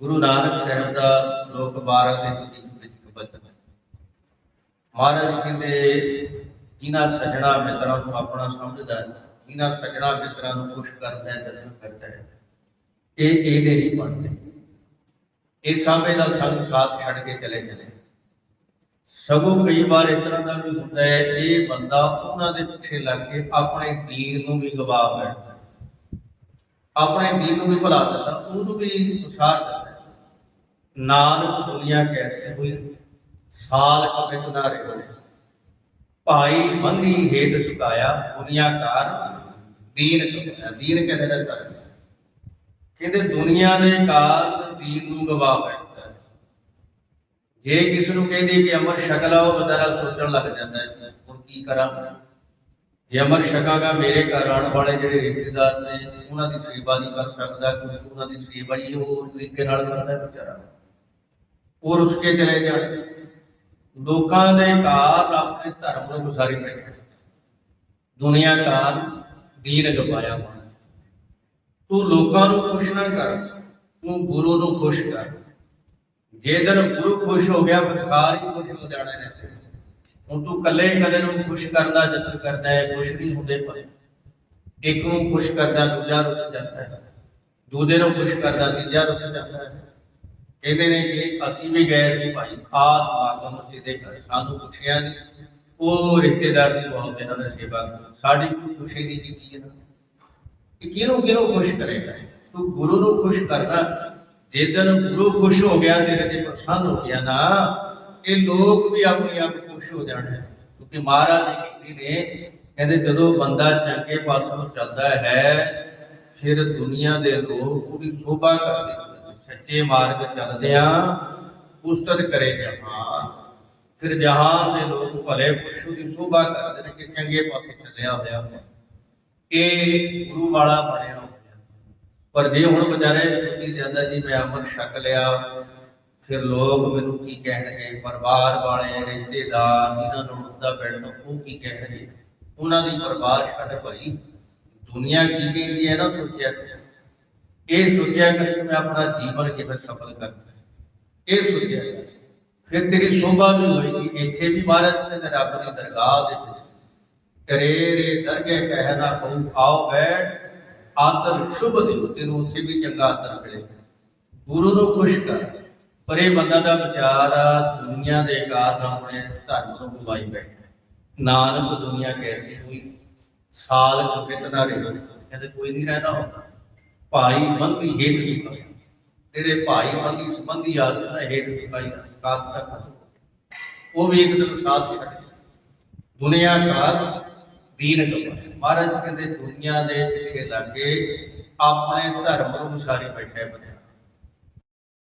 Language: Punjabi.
ਗੁਰੂ ਨਾਨਕ ਸਾਹਿਬ ਦਾ ਲੋਕ 12 ਦੇ ਵਿੱਚ ਵਿੱਚ ਬਚਨ ਹੈ। ਮਹਾਰਾਜ ਕਹਿੰਦੇ, ਜਿਨ੍ਹਾਂ ਸਜਣਾ ਮਿੱਤਰਾਂ ਨੂੰ ਆਪਣਾ ਸਮਝਦਾ ਹੈ, ਜਿਨ੍ਹਾਂ ਸਜਣਾ ਮਿੱਤਰਾਂ ਨੂੰ ਖੁਸ਼ ਕਰਦਾ ਹੈ, ਦਰਸ਼ਨ ਕਰਦਾ ਹੈ, ਇਹ ਇਹਦੇ ਨਹੀਂ ਬਣਦੇ ਇਹ ਸਾਹਮਣੇ ਦਾ ਸੰਗ ਸਾਥ ਛੱਡ ਕੇ ਚਲੇ ਚਲੇ ਸਗੋਂ ਕਈ ਵਾਰ ਇਸ ਤਰ੍ਹਾਂ ਦਾ ਵੀ ਹੁੰਦਾ ਹੈ, ਇਹ ਬੰਦਾ ਉਹਨਾਂ ਦੇ ਪਿੱਛੇ ਲੱਗ ਕੇ ਆਪਣੇ ਦੀਨ ਨੂੰ ਵੀ ਗਵਾ ਬੈਠਦਾ ਆਪਣੇ ਦੀਨ ਨੂੰ ਵੀ ਭੁਲਾ ਦਿੰਦਾ, ਉਹਨੂੰ ਵੀ ਉਸਾਰ ਦਿੰਦਾ ਨਾਨਕ ਦੁਨੀਆ ਕੈਸੇ ਹੋਈ? ਸਾਲ ਕਪਿਤ ਨਾ ਰਹੇ ਭਾਈ ਮੰਦੀ ਹੇਤ ਚੁਕਾਇਆ ਦੁਨੀਆ ਦੀਨ ਕਪਿਆ ਦੀਨ ਕਹਿੰਦੇ ਨੇ ਧਰਮ ਕਹਿੰਦੇ ਦੁਨੀਆ ਦੇ ਕਾਰਨ ਦੀਨ ਨੂੰ ਗਵਾ ਬੈਠਦਾ ਜੇ ਕਿਸ ਨੂੰ ਕਹਿੰਦੇ ਕਿ ਅਮਰ ਸ਼ਕਲ ਆ, ਉਹ ਬਜ਼ਾਰਾ ਸੋਚਣ ਲੱਗ ਜਾਂਦਾ ਹੈ, ਹੁਣ ਕੀ ਕਰਾਂ ਜੇ ਅਮਰ ਸ਼ਕਾਂਗਾ ਮੇਰੇ ਘਰ ਆਉਣ ਵਾਲੇ ਜਿਹੜੇ ਰਿਸ਼ਤੇਦਾਰ ਨੇ, ਉਹਨਾਂ ਦੀ ਸੇਵਾ ਨਹੀਂ ਕਰ ਸਕਦਾ ਕਿਉਂਕਿ ਉਹਨਾਂ ਦੀ ਸੇਵਾ ਹੀ ਉਹ ਤਰੀਕੇ ਨਾਲ ਕਰਦਾ ਵਿਚਾਰਾ। ਉਹ ਰੁੱਸ ਕੇ ਚਲੇ ਜਾਣ। ਲੋਕਾਂ ਦੇ ਕਾਰਨ ਆਪਣੇ ਧਰਮ ਨੂੰ ਗੁਜ਼ਾਰੀ ਬੈਠੇ ਦੁਨੀਆ ਕਾਰਨ ਦੀਨ ਗਵਾਇਆ ਤੂੰ ਲੋਕਾਂ ਨੂੰ ਖੁਸ਼ ਨਾ ਕਰ, ਤੂੰ ਗੁਰੂ ਨੂੰ ਖੁਸ਼ ਕਰ। ਜੇ ਦਿਨ ਗੁਰੂ ਖੁਸ਼ ਹੋ ਗਿਆ ਬਖਾਰ ਹੀ ਖੁਸ਼ ਹੋ ਜਾਣਾ ਨੇ ਹੁਣ ਤੂੰ ਇਕੱਲੇ ਕਦੇ ਨੂੰ ਖੁਸ਼ ਕਰਨ ਦਾ ਯਤਨ ਕਰਦਾ ਹੈ, ਖੁਸ਼ ਨਹੀਂ ਹੁੰਦੇ ਪਰ ਇੱਕ ਨੂੰ ਖੁਸ਼ ਕਰਦਾ, ਦੂਜਾ ਰੁੱਸ ਜਾਂਦਾ ਹੈ। ਦੂਜੇ ਨੂੰ ਖੁਸ਼ ਕਰਦਾ, ਤੀਜਾ ਰੁੱਸ ਜਾਂਦਾ ਹੈ। ਕਹਿੰਦੇ ਨੇ ਕਿ ਅਸੀਂ ਵੀ ਗਏ ਸੀ ਭਾਈ, ਖਾਸ ਮਾਗਮ ਜੀ ਦੇ ਘਰ ਸਾਨੂੰ ਪੁੱਛਿਆ ਨਹੀਂ ਉਹ ਰਿਸ਼ਤੇਦਾਰ ਦੀ ਬਹੁਤ ਇਹਨਾਂ ਨੇ ਸੇਵਾ ਸਾਡੀ ਖੁਸ਼ੀ ਨਹੀਂ ਕੀਤੀ ਇਹਨਾਂ ਕਿ ਕਿਹਨੂੰ ਕਿਹਨੂੰ ਖੁਸ਼ ਕਰੇਗਾ ਤੂੰ ਗੁਰੂ ਨੂੰ ਖੁਸ਼ ਕਰਨਾ ਜੇ ਦਿਨ ਗੁਰੂ ਖੁਸ਼ ਹੋ ਗਿਆ, ਤੇਰੇ ਤੇ ਪ੍ਰਸੰਨ ਹੋ ਗਿਆ ਨਾ, ਇਹ ਲੋਕ ਵੀ ਆਪਣੇ ਆਪ ਖੁਸ਼ ਹੋ ਜਾਣੇ ਕਿਉਂਕਿ ਮਹਾਰਾਜ ਜੀ ਕਹਿੰਦੇ ਨੇ, ਕਹਿੰਦੇ ਜਦੋਂ ਬੰਦਾ ਚੰਗੇ ਪਾਸੋਂ ਚੱਲਦਾ ਹੈ, ਫਿਰ ਦੁਨੀਆ ਦੇ ਲੋਕ ਉਹਦੀ ਸ਼ੋਭਾ ਕਰਦੇ ਸੱਚੇ ਮਾਰਗ ਚੱਲਦਿਆਂ ਉਸਤਤ ਕਰੇ ਜਹਾਨ। ਫਿਰ ਜਹਾਨ ਦੇ ਲੋਕ ਭਲੇ ਪੁਰਸ਼ੂ ਦੀ ਸ਼ੋਭਾ ਕਰਦੇ ਨੇ ਕਿ ਚੰਗੇ ਪਾਸੇ ਚੱਲਿਆ ਹੋਇਆ ਹੈ। ਇਹ ਗੁਰੂ ਵਾਲਾ ਬਣਿਆ ਹੋਇਆ ਪਰ ਜੇ ਹੁਣ ਵਿਚਾਰੇ ਸੋਚੀ ਜਾਂਦਾ, ਜੀ ਮੈਂ ਅੰਮ੍ਰਿਤ ਛਕ ਲਿਆ, ਫਿਰ ਲੋਕ ਮੈਨੂੰ ਕੀ ਕਹਿਣਗੇ? ਪਰਿਵਾਰ ਵਾਲੇ, ਰਿਸ਼ਤੇਦਾਰ, ਜਿਨ੍ਹਾਂ ਨੂੰ ਉੱਦਾ ਬੈਠਣਾ ਉਹ ਕੀ ਕਹਿਣਗੇ? ਉਹਨਾਂ ਦੀ ਪਰਵਾਹ ਛੱਡ ਭਾਈ ਦੁਨੀਆ ਕੀ ਕਹਿੰਦੀ ਹੈ ਨਾ ਸੋਚਿਆ। ਕਰ। ਇਹ ਸੋਚਿਆ ਕਰ ਕਿ ਮੈਂ ਆਪਣਾ ਜੀਵਨ ਕਿਵੇਂ ਸਫਲ ਕਰਨਾ ਹੈ। ਇਹ ਸੋਚਿਆ। ਕਰ। ਫਿਰ ਤੇਰੀ ਸੋਭਾ ਵੀ ਹੋਏਗੀ। ਇੱਥੇ ਵੀ ਮਹਾਰਾਜ ਨੇ ਰੱਬ ਦੀ ਦਰਗਾਹ ਦੇ ਵਿੱਚ ਕਰੇਰੇ ਦਰਗੇ ਕਹਿਣਾ ਕਹੂੰ, ਆਓ ਬੈਠ, ਆਦਰ ਸ਼ੁਭ ਦਿਓ। ਤੈਨੂੰ ਉੱਥੇ ਵੀ ਚੰਗਾ ਆਦਰ ਮਿਲੇ। ਗੁਰੂ ਨੂੰ ਖੁਸ਼ ਕਰ। ਪਰ ਇਹ ਬੰਦਾ ਦਾ ਵਿਚਾਰ ਆ, ਦੁਨੀਆ ਦੇ ਕਾਰਨ ਆਪਣੇ ਧਰਮ ਨੂੰ ਗਵਾਈ ਬੈਠਾ ਨਾਨਕ ਦੁਨੀਆ ਕੈਸੀ ਹੋਈ? ਸਾਲ ਕਪਿਤ ਰਹੇ? ਕਹਿੰਦੇ ਕੋਈ ਨਹੀਂ ਰਹਿਦਾ ਹੁੰਦਾ। ਭਾਈ ਬੰਦੀ ਹੇਤ ਚੁਕਾਈ ਤੇਰੇ ਭਾਈ ਬੰਦੀ ਸੰਬੰਧੀ ਆ ਜਿਹੜਾ ਹੇਤ ਚੁਕਾਈ ਕਾਤ ਦਾ ਖਤਮ ਹੋ ਉਹ ਵੀ ਇੱਕ ਦਿਨ ਸਾਥ ਛੱਡ ਗਿਆ। ਦੁਨੀਆ ਕਾਲ ਦੀਨ ਕਪਾਇਆ ਮਹਾਰਾਜ ਕਹਿੰਦੇ ਦੁਨੀਆ ਦੇ ਪਿੱਛੇ ਲੱਗ ਆਪਣੇ ਧਰਮ ਨੂੰ ਵਿਸਾਰੀ ਬੈਠੇ ਬੰਦੇ